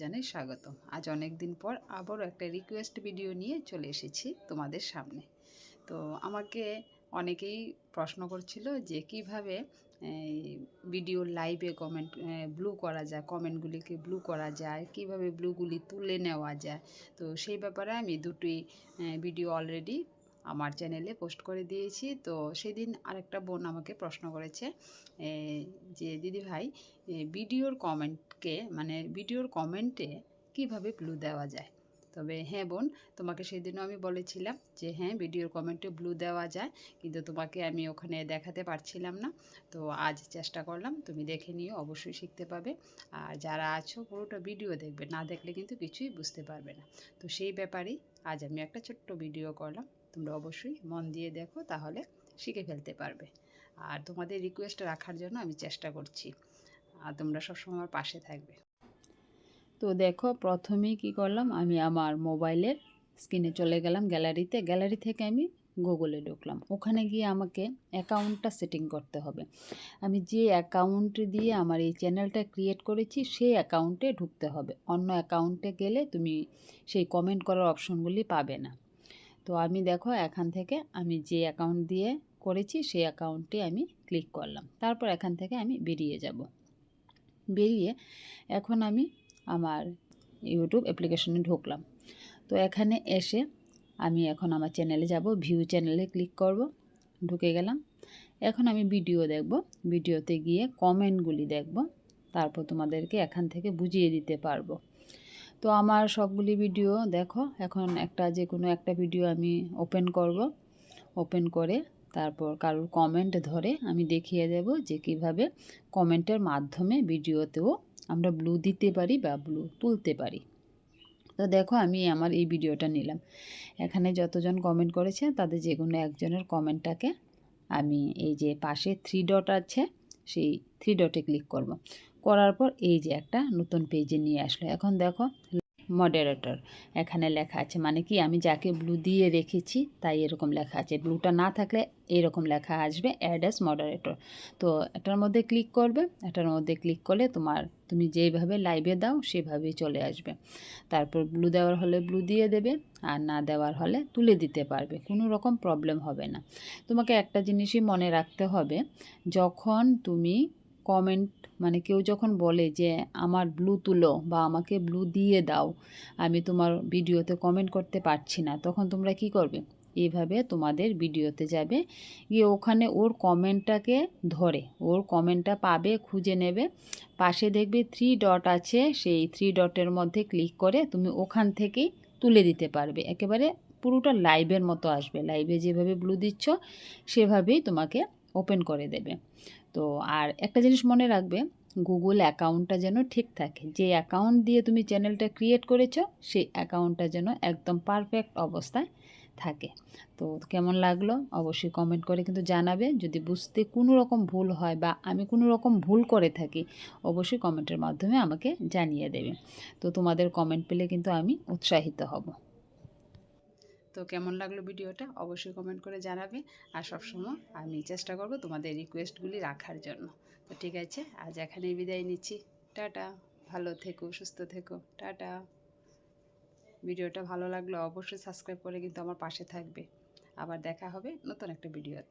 জানাই স্বাগত আজ অনেক দিন পর আবারও একটা রিকোয়েস্ট ভিডিও নিয়ে চলে এসেছি তোমাদের সামনে। তো আমাকে অনেকেই প্রশ্ন করছিল যে কীভাবে ভিডিও লাইভে কমেন্ট ব্লু করা যায় কমেন্টগুলিকে ব্লু করা যায়, কীভাবে ব্লুগুলি তুলে নেওয়া যায়? তো সেই ব্যাপারে আমি দুটি ভিডিও অলরেডি আমার চ্যানেলে পোস্ট করে দিয়েছি। তো সেদিন আরেকটা বোন আমাকে প্রশ্ন করেছে যে, দিদি ভাই ভিডিওর কমেন্টকে মানে ভিডিওর কমেন্টে কীভাবে ব্লু দেওয়া যায়? তবে হ্যাঁ বোন, তোমাকে সেদিনও আমি বলেছিলাম যে হ্যাঁ ভিডিওর কমেন্টে ব্লু দেওয়া যায়, কিন্তু তোমাকে আমি ওখানে দেখাতে পারছিলাম না। তো আজ চেষ্টা করলাম, তুমি দেখে নিও, অবশ্যই শিখতে পাবে। আর যারা আছো, পুরোটা ভিডিও দেখবে, না দেখলে কিন্তু কিছুই বুঝতে পারবে না। তো সেই ব্যাপারেই আজ আমি একটা ছোট্ট ভিডিও করলাম। তোমরা অবশ্যই মন দিয়ে দেখো, তাহলে শিখে ফেলতে পারবে। আর তোমাদের রিকোয়েস্ট রাখার জন্য আমি চেষ্টা করছি। আর তোমরা সবসময় আমার পাশে থাকবে। তো দেখো প্রথমেই কি করলাম, আমি আমার মোবাইলের স্ক্রিনে চলে গেলাম গ্যালারিতে গ্যালারি থেকে আমি গুগলে ঢুকলাম। ওখানে গিয়ে আমাকে অ্যাকাউন্টটা সেটিং করতে হবে। আমি যে অ্যাকাউন্ট দিয়ে আমার এই চ্যানেলটা ক্রিয়েট করেছি, সেই অ্যাকাউন্টে ঢুকতে হবে। অন্য অ্যাকাউন্টে গেলে তুমি সেই কমেন্ট করার অপশনগুলি পাবে না। তো আমি দেখো এখান থেকে আমি যে অ্যাকাউন্ট দিয়ে করেছি সেই অ্যাকাউন্টে আমি ক্লিক করলাম। তারপর এখান থেকে আমি বেরিয়ে যাব। বেরিয়ে এখন আমি আমার ইউটিউব অ্যাপ্লিকেশনে ঢুকলাম। তো এখানে এসে আমি এখন আমার চ্যানেলে যাব ভিউ চ্যানেলে ক্লিক করব, ঢুকে গেলাম। এখন আমি ভিডিও দেখব। ভিডিওতে গিয়ে কমেন্টগুলি দেখব। তারপর তোমাদেরকে এখান থেকে বুঝিয়ে দিতে পারব। তো আমার সবগুলি ভিডিও দেখো, এখন একটা যে কোনো একটা ভিডিও আমি ওপেন করব। ওপেন করে তারপর কারোর কমেন্ট ধরে আমি দেখিয়ে দেব যে কীভাবে কমেন্টের মাধ্যমে ভিডিওতেও আমরা ব্লু দিতে পারি বা ব্লু তুলতে পারি। তো দেখো, আমি আমার এই ভিডিওটা নিলাম। এখানে যতজন কমেন্ট করেছে, তাদের যে কোনো একজনের কমেন্টটাকে আমি এই যে পাশে থ্রি ডট আছে সেই থ্রি ডটে ক্লিক করব। করার পর এই যে একটা নতুন পেজে নিয়ে আসলো। এখন দেখো মডারেটর এখানে লেখা আছে মানে কি, আমি যাকে ব্লু দিয়ে রেখেছি, তাই এরকম লেখা আছে। ব্লুটা না থাকলে এরকম লেখা আসবে অ্যাড এস মডারেটর তো এটার মধ্যে ক্লিক করবে, এটার মধ্যে ক্লিক করলে তোমার, তুমি যেইভাবে লাইভে দাও, সেভাবেই চলে আসবে। তারপর ব্লু দেওয়ার হলে ব্লু দিয়ে দেবে, আর না দেওয়ার হলে তুলে দিতে পারবে। কোনো রকম প্রবলেম হবে না। তোমাকে একটা জিনিসই মনে রাখতে হবে, যখন তুমি কমেন্ট মানে কেউ যখন বলে যে, আমার ব্লু তুলো বা আমাকে ব্লু দিয়ে দাও, আমি তোমার ভিডিওতে কমেন্ট করতে পারছি না, তখন তোমরা কি করবে? এইভাবে তোমাদের ভিডিওতে যাবে। গিয়ে ওখানে ওর কমেন্টটাকে ধরে, ওর কমেন্টটা পাবে, খুঁজে নেবে। পাশে দেখবে থ্রি ডট আছে, সেই থ্রি ডটের মধ্যে ক্লিক করে তুমি ওখান থেকেই তুলে দিতে পারবে। একেবারে পুরোটা লাইভের মতো আসবে। লাইভে যেভাবে ব্লু দিচ্ছ, সেভাবেই তোমাকে ওপেন করে দেবে। তো আর একটা জিনিস মনে রাখবে গুগল অ্যাকাউন্টটা যেন ঠিক থাকে। যে অ্যাকাউন্ট দিয়ে তুমি চ্যানেলটা ক্রিয়েট করেছ, সেই অ্যাকাউন্টটা যেন একদম পারফেক্ট অবস্থায় থাকে। তো কেমন লাগল? অবশ্যই কমেন্ট করে কিন্তু জানাবে। যদি বুঝতে কোনো রকম ভুল হয় বা আমি কোনো রকম ভুল করে থাকি, অবশ্যই কমেন্টের মাধ্যমে আমাকে জানিয়ে দেবে। তো তোমাদের কমেন্ট পেলে কিন্তু আমি উৎসাহিত হব। তো কেমন লাগল ভিডিওটা অবশ্যই কমেন্ট করে জানাবে। আর সবসময় আমি চেষ্টা করব তোমাদের রিকোয়েস্টগুলি রাখার জন্য। তো ঠিক আছে, আজ এখানেই বিদায় নিচ্ছি। টাটা, ভালো থেকো, সুস্থ থেকো। টাটা। ভিডিওটা ভালো লাগলে অবশ্যই সাবস্ক্রাইব করে কিন্তু আমার পাশে থাকবে। আবার দেখা হবে নতুন একটা ভিডিওতে